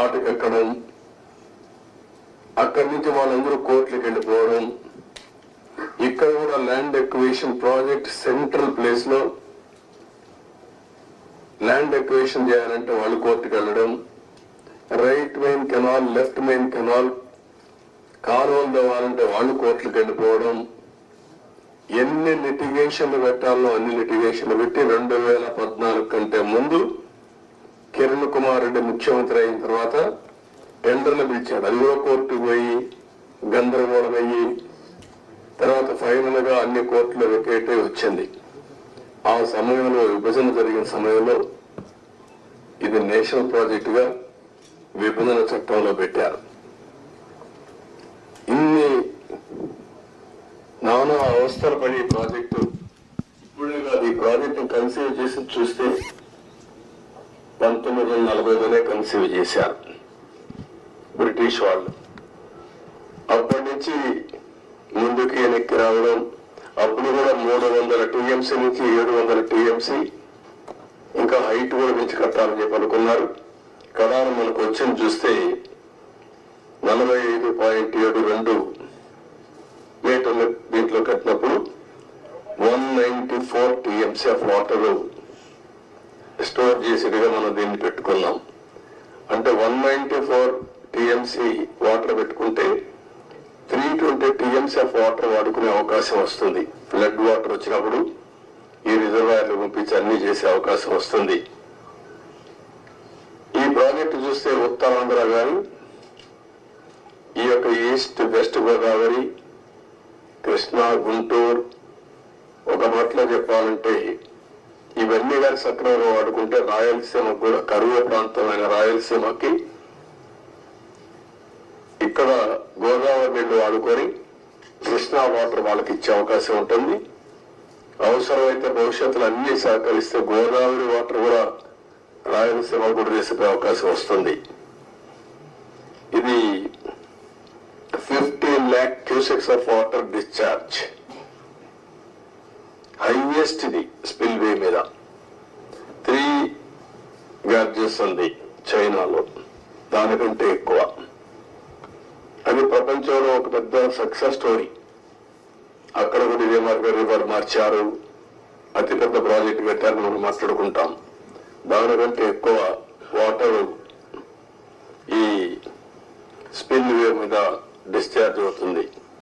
ఆటకెక్కడం అక్కడి నుంచి వాళ్ళందరూ కోర్టులకు వెళ్ళిపోవడం ఇక్కడ కూడా ల్యాండ్ ఎక్వేషన్ ప్రాజెక్ట్ సెంట్రల్ ప్లేస్లో ల్యాండ్ ఎక్వేషన్ చేయాలంటే వాళ్ళు కోర్టుకు వెళ్ళడం. Right main canal left main canal కాలువలు తవ్వాలంటే వాళ్ళు కోర్టులకు వెళ్ళిపోవడం. ఎన్ని లిటిగేషన్లు పెట్టాలో అన్ని లిటిగేషన్లు పెట్టి రెండు వేల పద్నాలుగు కంటే ముందు కిరణ్ కుమార్ రెడ్డి ముఖ్యమంత్రి అయిన తర్వాత టెండర్లు పిలిచాడు. అది కూడా పోయి గందరగోళం అయ్యి తర్వాత ఫైనల్గా అన్ని కోర్టులు వెకేట్ అయి వచ్చింది. ఆ సమయంలో విభజన జరిగిన సమయంలో ఇది నేషనల్ ప్రాజెక్టుగా విభజన చట్టంలో పెట్టారు. ఇన్ని నానా అవస్థలు పడి ప్రాజెక్టు. ఇప్పుడే కాదు ఈ ప్రాజెక్టు కన్సీవ్ చేసి చూస్తే పంతొమ్మిది వందల నలభైలోనే కన్సీవ్ చేశారు. బ్రిటిష్ వాళ్ళు. అప్పటి నుంచి ముందుకు వెనక్కి రావడం అప్పుడు కూడా మూడు వందల టీఎంసీ నుంచి ఏడు వందల టీఎంసీ ఇంకా హైట్ కూడా పెంచి కట్టాలని చెప్పి అనుకున్నారు. కడాన మనకు వచ్చింది చూస్తే నలభై ఐదు పాయింట్ ఏడు రెండు మీటర్లు దీంట్లో కట్టినప్పుడు one ninety four TMC of water store చేసేట్టుగా మనం దీన్ని పెట్టుకున్నాం. అంటే one ninety four TMC water పెట్టుకుంటే three twenty TMC of water వాడుకునే అవకాశం వస్తుంది. ఫ్లడ్ వాటర్ వచ్చినప్పుడు ఈ రిజర్వాయర్లు పంపించి అన్ని చేసే అవకాశం వస్తుంది. ఈ ప్రాజెక్టు చూస్తే ఉత్తరాంధ్ర కానీ ఈ యొక్క ఈస్ట్ వెస్ట్ గోదావరి కృష్ణా గుంటూరు ఒక మాటలో చెప్పాలంటే ఇవన్నీ కానీ సక్రమంగా వాడుకుంటే రాయలసీమ కూడా కరువు ప్రాంతమైన రాయలసీమకి ఇక్కడ గోదావరి నీళ్ళు వాడుకొని కృష్ణా వాటర్ వాళ్ళకి ఇచ్చే అవకాశం ఉంటుంది. అవసరమైతే భవిష్యత్తులో అన్ని సహకరిస్తే గోదావరి వాటర్ కూడా రాయలసీమ కూడా తీసుకునే అవకాశం వస్తుంది. ఇది fifteen lakh cusecs of water discharge. Highest ఇది స్పిల్ వే మీద. త్రీ గార్జెస్ ఉంది చైనాలో. దానికంటే ఎక్కువ. అది ప్రపంచంలో ఒక పెద్ద సక్సెస్ స్టోరీ. అక్కడ కూడా ఇదే మార్గం రివర్ మార్చారు. అతిపెద్ద ప్రాజెక్ట్ కట్టారని మనం మాట్లాడుకుంటాం. దానికంటే ఎక్కువ వాటర్ ఈ స్పిల్ వే మీద డిశ్చార్జ్ అవుతుంది.